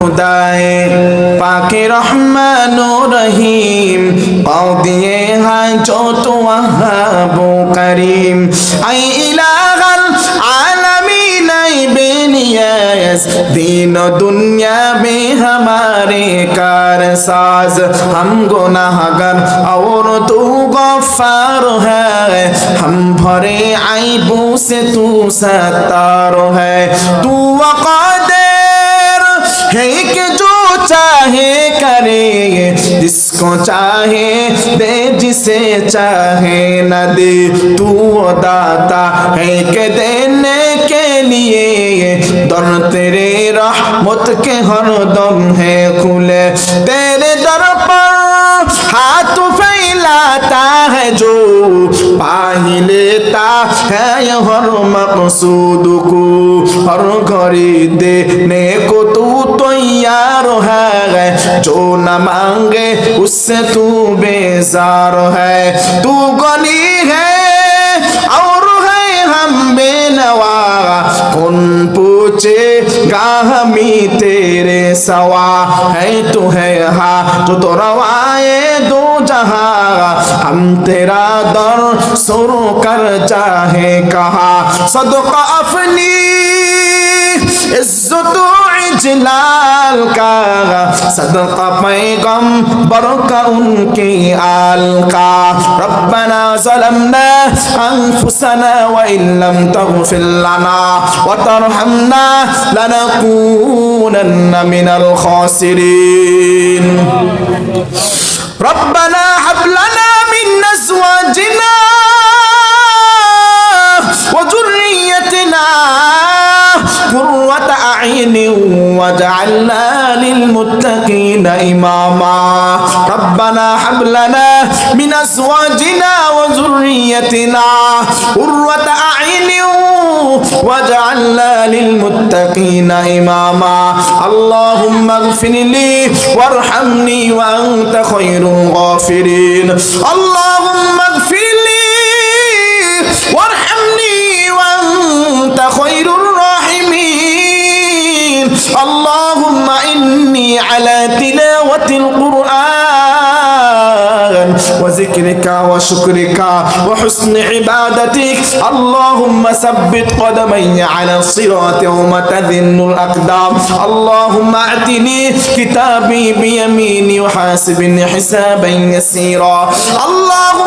खुदाए पाके रहमान रहीम पाँव दिए हैं जो तो वहाबो करीम आई इलाहल आलमीन आई बेनियास दीन दुनिया में हमारे कार साज हम गुनाहगर और तू गफ्फार है हम भरे आईबों से तू सत्तार है तू वक़ादिर है कि जो चाहे करे जिसको चाहे दे, जिसे चाहे न दे। तू वो दाता है कि देने के लिए दर तेरे रहमत के हर दम है खुले। तेरे दर पर हाथ फैलाता है जो पा ही लेता है हर मकसूद को हर घड़ी देने को तू तैयार है जो न मांगे, उससे तू बेजार है। तू गनी है और है हम बेनवा। कौन पूछेगा हमी तेरे सवा। है तू है हा तो तो रवाए दो जहाँ। हम तेरा दर शुरू कर चाहे कहा। सदका अपनी इज़्ज़त इजलाल का सदका पैगम बरका उनके आल का रब्बना ज़लमना अनफुसना व इल्लम तगफिर लना व तरहमना लनकूनन्न मिनल खासिरीन ربنا هب لنا من ازواجنا قرة أعين واجعلنا للمتقين إماما ربنا هب لنا من أزواجنا وذريتنا قرة أعين واجعلنا للمتقين إماما اللهم اغفر لي وارحمني وأنت خير الغافرين اللهم اغفر وشكرك وحسن عبادتك. اللهم ثبت قدمي على الصراط يوم تذن الأقدام. اللهم أعتني كتابي بيميني وحاسبني حسابا يسيرا. اللهم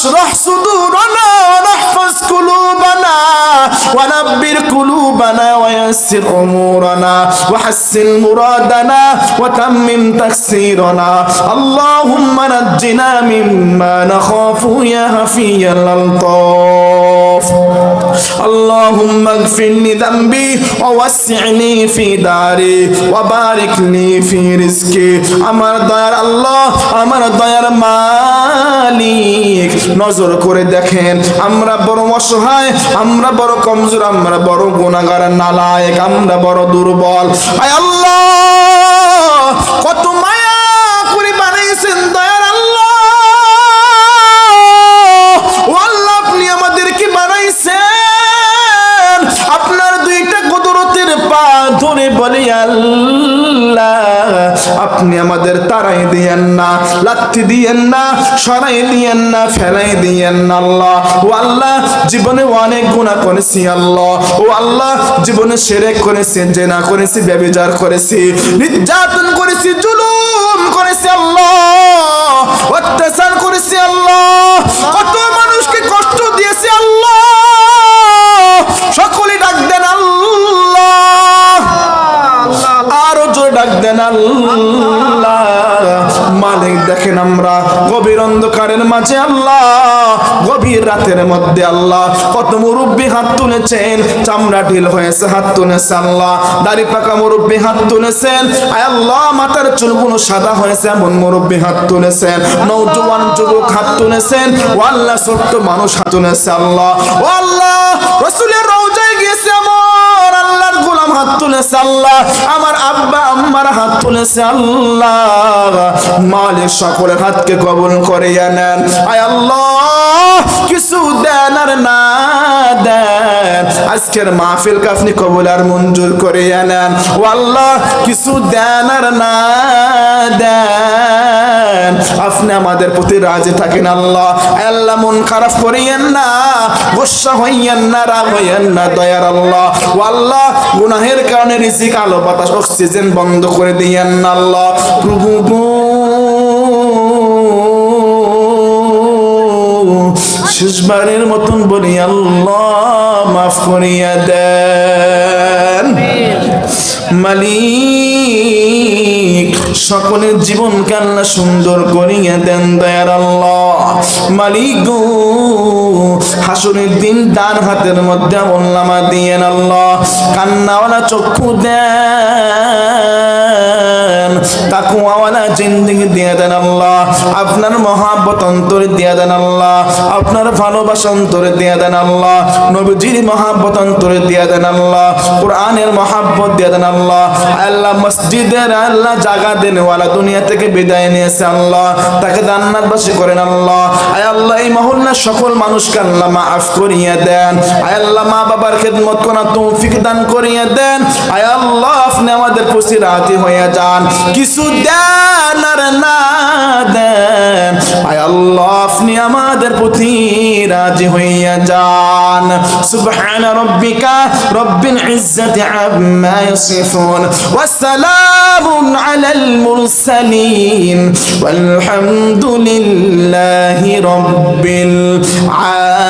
واشرح صدورنا ونحفظ قلوبنا ونبر قلوبنا ويسر أمورنا وحسن مرادنا وتمم تقصيرنا. اللهم نجنا مما نخاف يا هفي الألطاف. اللهم اغفر لي ذنبي ووسع لي في داري وبارك لي في رزقي আমার দয়ার আল্লাহ আমার দয়ার মালিক নজর করে দেখেন আমরা বড় অসহায় আমরা বড় কমজোর আমরা বড় গুণাগার নালায়েক আমরা বড় দুর্বল আয় আল্লাহ ধরে বলি, আল্লাহ, আপনি আমাদের তারাই দিয়েন না, লাত্তি দিয়েন না, সরাই দিয়েন না, ফেলাই দিয়েন না, আল্লাহ। ও আল্লাহ, জীবনে অনেক গুণা করেছি, আল্লাহ। ও আল্লাহ, জীবনে সেরেক করেছি, জেনা করেছি ব্যবিচার করেছি, নির্যাতন করেছি, জুলুম করেছি, আল্লাহ। অত্যাচার করেছি, আল্লাহ। কত আল্লাহ গভীর রাতের মধ্যে আল্লাহ কত মুরব্বী হাত তুলেছেন, চামড়া ঢিল হয়েছে, হাত তুলেছে আল্লাহ, দাড়ি পাকা মুরব্বী হাত তুলেছেন, আয় আল্লাহ, মাথার চুলগুলো সাদা হয়েছে, এমন মুরব্বী হাত তুলেছেন নৌজওয়ান যুবক হাত তুলেছেন ও আল্লাহ ছোট্ট মানুষ হাত তুলেছে আল্লাহ, ও আল্লাহ, রসুলের হাত তুলেছে আল্লাহ, আমার আব্বা আম্মার হাত তুলেছে আল্লাহ। মালিক সকলের হাতকে কবুল করে নেন। আয় আল্লাহ, কিছু দেন আর না দেন। আজকের মাহফিল আপনি কবুল আর মঞ্জুর করে নেন। ও আল্লাহ, কিছু দেন আর না দেন। আপনি আমাদের প্রতি রাজি থাকেন আল্লাহ। আল্লাহ মন খারাপ করিয়েন না, গোসা হইয়েন না, রাগ হইয়েন না, দয়ার আল্লাহ। ও আল্লাহ গুনাহের কারণে রিজিক, আলো, বাতাস, অক্সিজেন বন্ধ করে দিয়েন না আল্লাহ। প্রভু গো, শেষবারের মতন বলি, আল্লাহ মাফ করিয়া দেন। মালিক সকলের জীবন কান্না সুন্দর করিয়া দেন দয়ার আল্লাহ। মালিক হাসুরের দিন ডান হাতের মধ্যে বললামা দিয়েন আল্লাহ। কান্নাওয়ালা চক্ষু দেন। তাকুয়াওয়ালা জিন্দিগি দিয়ে দেন আল্লাহ। আপনার মহাব্বত অন্তরে দিয়ে দেন আল্লাহ। আপনার ভালোবাসা অন্তরে দিয়ে দেন আল্লাহ। নবীজির মহাব্বত অন্তরে দিয়ে দেন আল্লাহ। কোরআনের মহাব্বত দিয়ে দেন আল্লাহ। আল্লাহ মসজিদের আল্লাহ জাগা দেনওয়ালা দুনিয়া থেকে বিদায় নিয়েছে আল্লাহ। তাকে জান্নাতবাসী করেন আল্লাহ। আয় আল্লাহ মহল্লার সকল মানুষকে আল্লাহ আফ করিয়ে দেন। আয় আল্লাহ মা বাবার খেদমত কোন তৌফিক দান করিয়ে দেন। আয় আল্লাহ আপনি আমাদের খুশি রাতি হয়ে যান। কিছু দেন আর না দেন। আয় আল্লাহ আপনি আমাদের প্রতি রাজি হইয়া যান সুবহান রব্বিকা রব্বিল ইজ্জাতি আম্মা ইয়াসিফুন ওয়া সালামুন আলাল মুরসালিন ওয়াল হামদুলিল্লাহি রব্বিল আলামিন